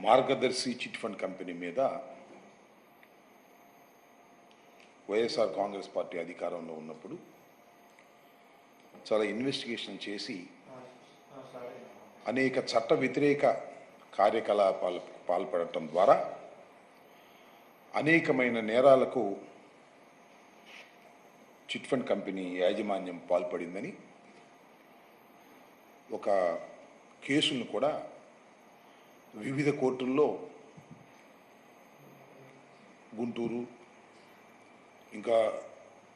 మార్గదర్శి chit fund company మీద YSR Congress party అధికారంలో ఉన్నప్పుడు చాలా ఇన్వెస్టిగేషన్ చేసి అనేక చట్ట వ్యతిరేక కార్యకలాపాలకు పాల్పడటం ద్వారా అనేకమైన నేరాలకు చిట్ ఫండ్ కంపెనీ యాజమాన్యం పాల్పడిందని ఒక కేసులను కూడా వివిధ కోర్టుల్లో గుంటూరు ఇంకా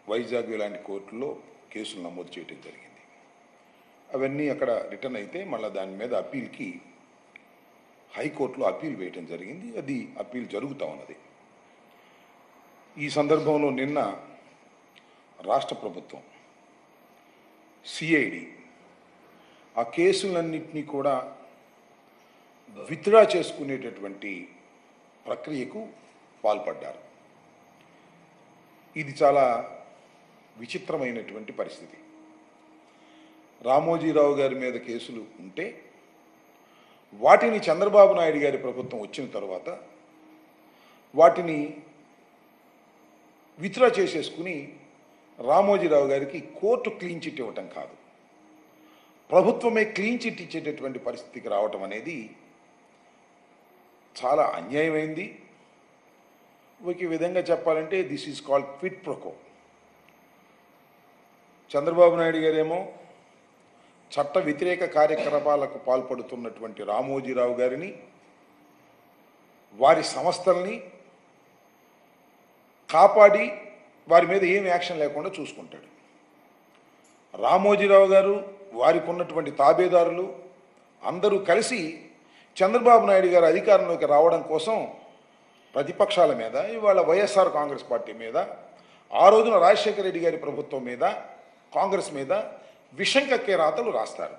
వైజాగ్ ఇలాంటి కోర్టుల్లో కేసులు నమోదు చేయడం జరిగింది. అవన్నీ అక్కడ రిటర్న్ అయితే మళ్ళీ దాని మీద అప్పీల్కి హైకోర్టులో అప్పీల్ వేయటం జరిగింది. అది అప్పీల్ జరుగుతూ ఉన్నది. ఈ సందర్భంలో నిన్న రాష్ట్ర ప్రభుత్వం సిఐడి ఆ కేసులన్నింటినీ కూడా విత్డ్రా చేసుకునేటటువంటి ప్రక్రియకు పాల్పడ్డారు. ఇది చాలా విచిత్రమైనటువంటి పరిస్థితి. రామోజీరావు గారి మీద కేసులు ఉంటే వాటిని చంద్రబాబు నాయుడు గారి ప్రభుత్వం వచ్చిన తర్వాత వాటిని విత్డ్రా చేసేసుకుని రామోజీరావు గారికి కోర్టు క్లీన్ చిట్ ఇవ్వటం కాదు. ప్రభుత్వమే క్లీన్ చిట్ ఇచ్చేటటువంటి పరిస్థితికి రావటం అనేది చాలా అన్యాయమైంది. ఒక విధంగా చెప్పాలంటే this is called quid pro quo. Chandrababu Naidu గారేమో చట్ట వ్యతిరేక కార్యకలాపాలకు పాల్పడుతున్నటువంటి రామోజీరావు గారిని వారి సంస్థల్ని కాపాడి వారి మీద ఏం యాక్షన్ లేకుండా చూసుకుంటాడు. రామోజీరావు గారు వారికి ఉన్నటువంటి తాబేదారులు అందరూ కలిసి చంద్రబాబు నాయుడు గారు అధికారంలోకి రావడం కోసం ప్రతిపక్షాల మీద ఇవాళ వైఎస్ఆర్ కాంగ్రెస్ పార్టీ మీద ఆ రోజున రాజశేఖర రెడ్డి గారి ప్రభుత్వం మీద కాంగ్రెస్ మీద విషం కక్కే రాతలు రాస్తారు.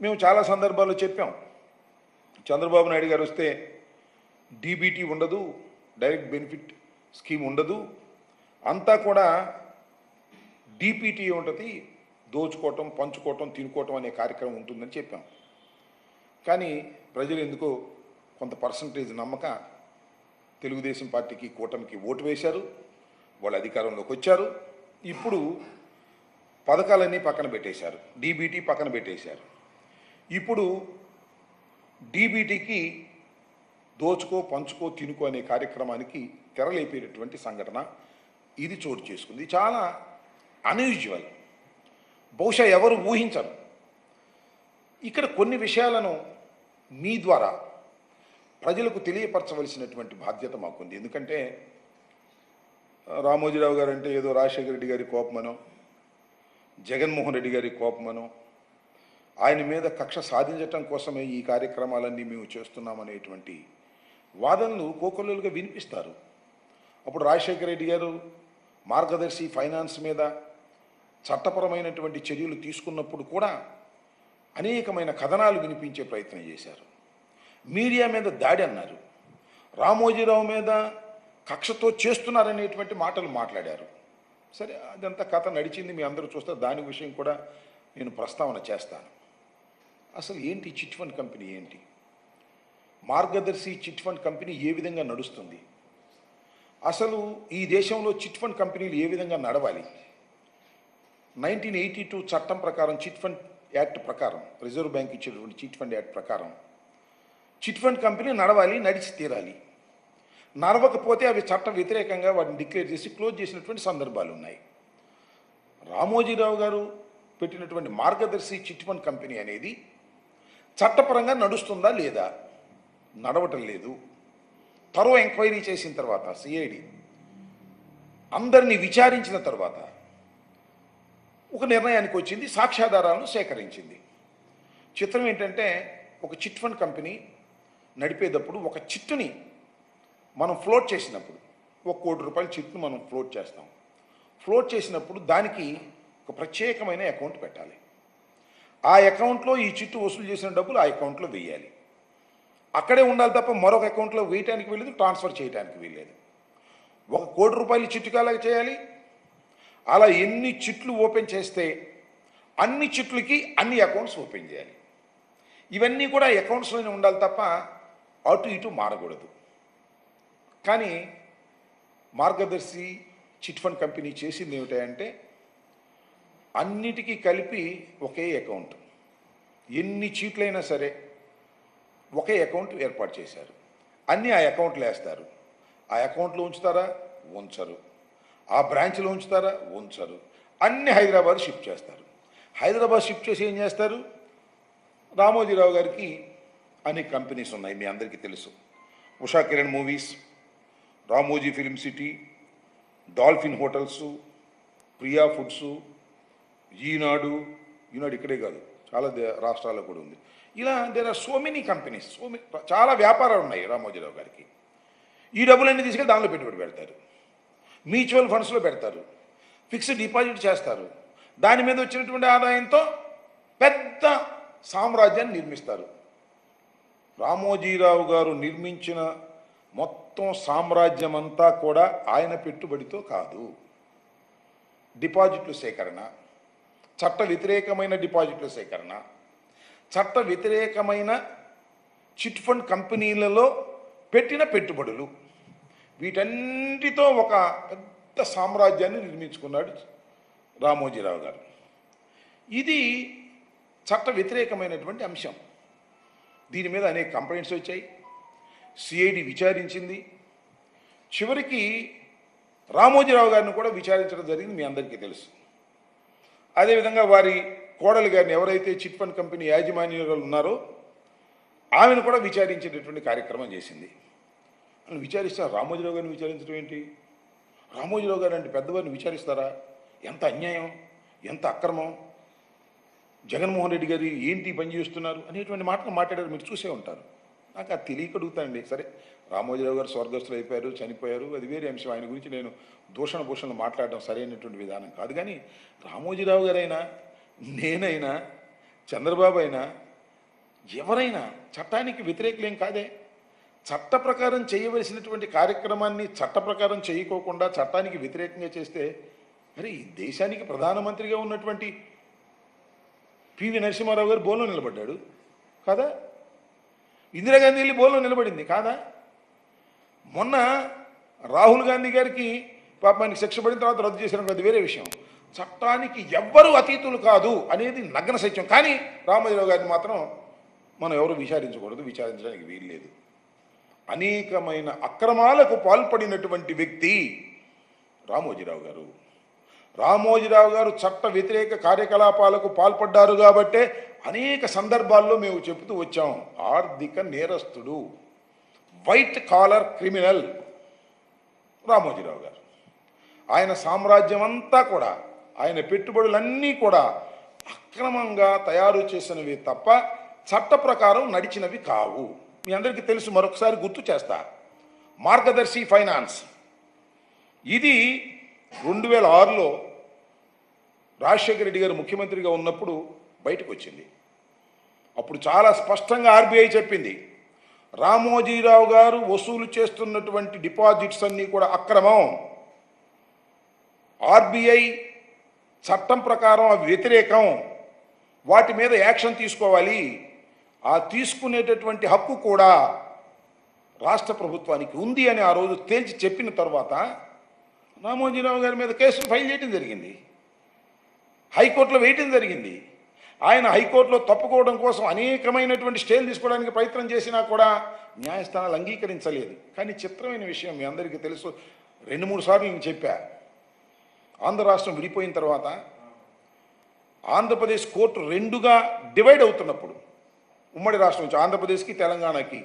మేము చాలా సందర్భాల్లో చెప్పాం చంద్రబాబు నాయుడు గారు వస్తే డీబీటీ ఉండదు డైరెక్ట్ బెనిఫిట్ స్కీమ్ ఉండదు అంతా కూడా డీపీటీ ఉంటుంది దోచుకోవటం పంచుకోవటం తినుకోవటం అనే కార్యక్రమం ఉంటుందని చెప్పాం. కానీ ప్రజలు ఎందుకో కొంత పర్సంటేజ్ నమ్మక తెలుగుదేశం పార్టీకి కూటమికి ఓటు వేశారు వాళ్ళు అధికారంలోకి వచ్చారు. ఇప్పుడు పథకాలన్నీ పక్కన పెట్టేశారు డీబీటీ పక్కన పెట్టేశారు. ఇప్పుడు డీబీటీకి దోచుకో పంచుకో తినుకో అనే కార్యక్రమానికి తెరలేపేటటువంటి సంఘటన ఇది చోటు చేసుకుంది. చాలా అన్యూజువల్ బహుశా ఎవరు ఊహించరు. ఇక్కడ కొన్ని విషయాలను మీ ద్వారా ప్రజలకు తెలియపరచవలసినటువంటి బాధ్యత మాకుంది. ఎందుకంటే రామోజీరావు గారు అంటే ఏదో రాజశేఖర రెడ్డి గారి కోపమనో జగన్మోహన్ రెడ్డి గారి కోపమనో ఆయన మీద కక్ష సాధించటం కోసమే ఈ కార్యక్రమాలన్నీ మేము చేస్తున్నామనేటువంటి వాదనలు కోకొల్లలుగా వినిపిస్తారు. అప్పుడు రాజశేఖర రెడ్డి గారు మార్గదర్శి ఫైనాన్స్ మీద చట్టపరమైనటువంటి చర్యలు తీసుకున్నప్పుడు కూడా అనేకమైన కథనాలు వినిపించే ప్రయత్నం చేశారు. మీడియా మీద దాడి అన్నారు. రామోజీరావు మీద కక్షతో చేస్తున్నారనేటువంటి మాటలు మాట్లాడారు. సరే అదంతా కథ నడిచింది మీ అందరూ చూస్తే దాని విషయం కూడా నేను ప్రస్తావన చేస్తాను. అసలు ఏంటి చిట్ ఫండ్ కంపెనీ ఏంటి? మార్గదర్శి చిట్ ఫండ్ కంపెనీ ఏ విధంగా నడుస్తుంది? అసలు ఈ దేశంలో చిట్ ఫండ్ కంపెనీలు ఏ విధంగా నడవాలి? నైన్టీన్ ఎయిటీ టూ చట్టం ప్రకారం చిట్ ఫండ్ యాక్ట్ ప్రకారం రిజర్వ్ బ్యాంక్ ఇచ్చేటువంటి చిట్ ఫండ్ యాక్ట్ ప్రకారం చిట్ ఫండ్ కంపెనీ నడవాలి నడిచి తీరాలి. నడవకపోతే అవి చట్ట వ్యతిరేకంగా వాటిని డిక్లేర్ చేసి క్లోజ్ చేసినటువంటి సందర్భాలు ఉన్నాయి. రామోజీరావు గారు పెట్టినటువంటి మార్గదర్శి చిట్ ఫండ్ కంపెనీ అనేది చట్టపరంగా నడుస్తుందా లేదా? నడవటం లేదు. తరో ఎంక్వైరీ చేసిన తర్వాత సిఐడి అందరినీ విచారించిన తర్వాత ఒక నిర్ణయానికి వచ్చింది సాక్ష్యాధారాలను సేకరించింది. చిత్రం ఏంటంటే ఒక చిట్ ఫండ్ కంపెనీ నడిపేటప్పుడు ఒక చిట్టుని మనం ఫ్లోట్ చేసినప్పుడు ఒక కోటి రూపాయల చిట్టును మనం ఫ్లోట్ చేస్తాం. ఫ్లోట్ చేసినప్పుడు దానికి ఒక ప్రత్యేకమైన అకౌంట్ పెట్టాలి. ఆ అకౌంట్లో ఈ చిట్టు వసూలు చేసిన డబ్బులు ఆ అకౌంట్లో వేయాలి. అక్కడే ఉండాలి తప్ప మరొక అకౌంట్లో వేయటానికి వీలేదు ట్రాన్స్ఫర్ చేయడానికి వీల్లేదు. ఒక కోటి రూపాయలు చిట్టుకు అలాగే చేయాలి అలా ఎన్ని చిట్లు ఓపెన్ చేస్తే అన్ని చిట్లకి అన్ని అకౌంట్స్ ఓపెన్ చేయాలి. ఇవన్నీ కూడా అకౌంట్స్లోనే ఉండాలి తప్ప అటు ఇటు మారకూడదు. కానీ మార్గదర్శి చిట్ ఫండ్ కంపెనీ చేసింది ఏమిటంటే అన్నిటికీ కలిపి ఒకే అకౌంట్. ఎన్ని చీట్లైనా సరే ఒకే అకౌంట్ ఏర్పాటు చేశారు. అన్నీ ఆ అకౌంట్లు వేస్తారు. ఆ అకౌంట్లో ఉంచుతారా? ఉంచరు. ఆ బ్రాంచ్లో ఉంచుతారా? ఉంచరు. అన్ని హైదరాబాద్ షిఫ్ట్ చేస్తారు. హైదరాబాద్ షిఫ్ట్ చేసి ఏం చేస్తారు? రామోజీరావు గారికి అనేక కంపెనీస్ ఉన్నాయి మీ అందరికీ తెలుసు. Usha Kiran movies Ramoji film city dolphin hotels Priya foods Eenadu Eenadu ఇక్కడే కాదు చాలా దే- రాష్ట్రాల్లో కూడా ఉంది. ఇలా there are so many companies so many చాలా వ్యాపారాలు ఉన్నాయి రామోజీరావు గారికి. ఈ డబ్బులన్నీ తీసుకెళ్ళి దానిలో పెట్టుబడి పెడతారు. మ్యూచువల్ ఫండ్స్లో పెడతారు. ఫిక్స్డ్ డిపాజిట్ చేస్తారు. దాని మీద వచ్చినటువంటి ఆదాయంతో పెద్ద సామ్రాజ్యాన్ని నిర్మిస్తారు. రామోజీరావు గారు నిర్మించిన మొత్తం సామ్రాజ్యం అంతా కూడా ఆయన పెట్టుబడితో కాదు. డిపాజిట్లు సేకరణ చట్ట వ్యతిరేకమైన డిపాజిట్ల సేకరణ చట్ట వ్యతిరేకమైన చిట్ ఫండ్ కంపెనీలలో పెట్టిన పెట్టుబడులు. వీటన్నిటితో ఒక పెద్ద సామ్రాజ్యాన్ని నిర్మించుకున్నాడు రామోజీరావు గారు. ఇది చట్ట వ్యతిరేకమైనటువంటి అంశం. దీని మీద అనేక కంప్లైంట్స్ వచ్చాయి. సిఐడి విచారించింది. చివరికి రామోజీరావు గారిని కూడా విచారించడం జరిగింది మీ అందరికీ తెలుసు. అదేవిధంగా వారి కోడలి గారిని ఎవరైతే చిట్ ఫండ్ కంపెనీ యాజమాన్యులు ఉన్నారో ఆమెను కూడా విచారించేటటువంటి కార్యక్రమం చేసింది. అని విచారిస్తారు రామోజీరావు గారిని విచారించడం ఏంటి? రామోజీరావు గారు అంటే పెద్దవారిని విచారిస్తారా? ఎంత అన్యాయం? ఎంత అక్రమం? జగన్మోహన్ రెడ్డి గారు ఏంటి ఈ పని చేస్తున్నారు? అనేటువంటి మాటలు మాట్లాడారు. మీరు చూసే ఉంటారు. నాకు అది తెలియక అడుగుతానండి. సరే రామోజీరావు గారు స్వర్గస్థులు అయిపోయారు చనిపోయారు. అది వేరే అంశం. ఆయన గురించి నేను దూషణ భూషణలు మాట్లాడడం సరైనటువంటి విధానం కాదు. కానీ రామోజీరావు గారైనా నేనైనా చంద్రబాబు అయినా ఎవరైనా చట్టానికి వ్యతిరేకులేం కాదే. చట్ట ప్రకారం చేయవలసినటువంటి కార్యక్రమాన్ని చట్ట ప్రకారం చేయకోకుండా చట్టానికి వ్యతిరేకంగా చేస్తే మరి దేశానికి ప్రధానమంత్రిగా ఉన్నటువంటి పివి నరసింహారావు గారు బోల్లో నిలబడ్డాడు. కాదా? ఇందిరాగాంధీ వెళ్ళి బోల్లో నిలబడింది. కాదా? మొన్న రాహుల్ గాంధీ గారికి పాపానికి శిక్ష పడిన తర్వాత రద్దు చేసిన అది వేరే విషయం. చట్టానికి ఎవ్వరూ అతీతులు కాదు అనేది నగ్న సత్యం. కానీ రామోజీరావు గారిని మాత్రం మనం ఎవరు విచారించకూడదు. విచారించడానికి వీలు లేదు. అనేకమైన అక్రమాలకు పాల్పడినటువంటి వ్యక్తి రామోజీరావు గారు. రామోజీరావు గారు చట్ట వ్యతిరేక కార్యకలాపాలకు పాల్పడ్డారు కాబట్టే అనేక సందర్భాల్లో మేము చెబుతూ వచ్చాం. ఆర్థిక నేరస్తుడు వైట్ కాలర్ క్రిమినల్ రామోజీరావు గారు. ఆయన సామ్రాజ్యం అంతా కూడా ఆయన పెట్టుబడులన్నీ కూడా అక్రమంగా తయారు చేసినవి తప్ప చట్ట ప్రకారం నడిచినవి కావు. మీ అందరికీ తెలుసు మరొకసారి గుర్తు చేస్తా. మార్గదర్శి ఫైనాన్స్. ఇది రెండు వేల ఆరులో రాజశేఖర రెడ్డి గారు ముఖ్యమంత్రిగా ఉన్నప్పుడు బయటకు వచ్చింది అప్పుడు చాలా స్పష్టంగా ఆర్బీఐ చెప్పింది. రామోజీరావు గారు వసూలు చేస్తున్నటువంటి డిపాజిట్స్ అన్నీ కూడా అక్రమం. ఆర్బీఐ చట్టం ప్రకారం వ్యతిరేకం. వాటి మీద యాక్షన్ తీసుకోవాలి. ఆ తీసుకునేటటువంటి హక్కు కూడా రాష్ట్ర ప్రభుత్వానికి ఉంది అని ఆ రోజు తేల్చి చెప్పిన తర్వాత రామోజీరావు గారి మీద కేసులు ఫైల్ చేయడం జరిగింది. హైకోర్టులో వేయటం జరిగింది. ఆయన హైకోర్టులో తప్పుకోవడం కోసం అనేకమైనటువంటి స్టేలు తీసుకోవడానికి ప్రయత్నం చేసినా కూడా న్యాయస్థానాలు అంగీకరించలేదు. కానీ చిత్రమైన విషయం మీ అందరికీ తెలుసు. రెండు మూడు సార్లు నేను చెప్పా. ఆంధ్ర రాష్ట్రం విడిపోయిన తర్వాత ఆంధ్రప్రదేశ్ కోర్టు రెండుగా డివైడ్ అవుతున్నప్పుడు ఉమ్మడి రాష్ట్రం నుంచి ఆంధ్రప్రదేశ్కి తెలంగాణకి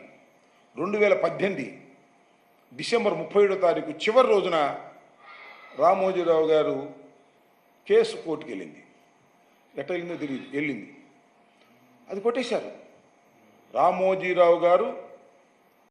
రెండు వేల పద్దెనిమిది డిసెంబర్ ముప్పై ఏడో తారీఖు చివరి రోజున రామోజీరావు గారు కేసు కోర్టుకు వెళ్ళింది. ఎట్ట వెళ్ళిందో తెలియదు. వెళ్ళింది. అది కొట్టేశారు. రామోజీరావు గారు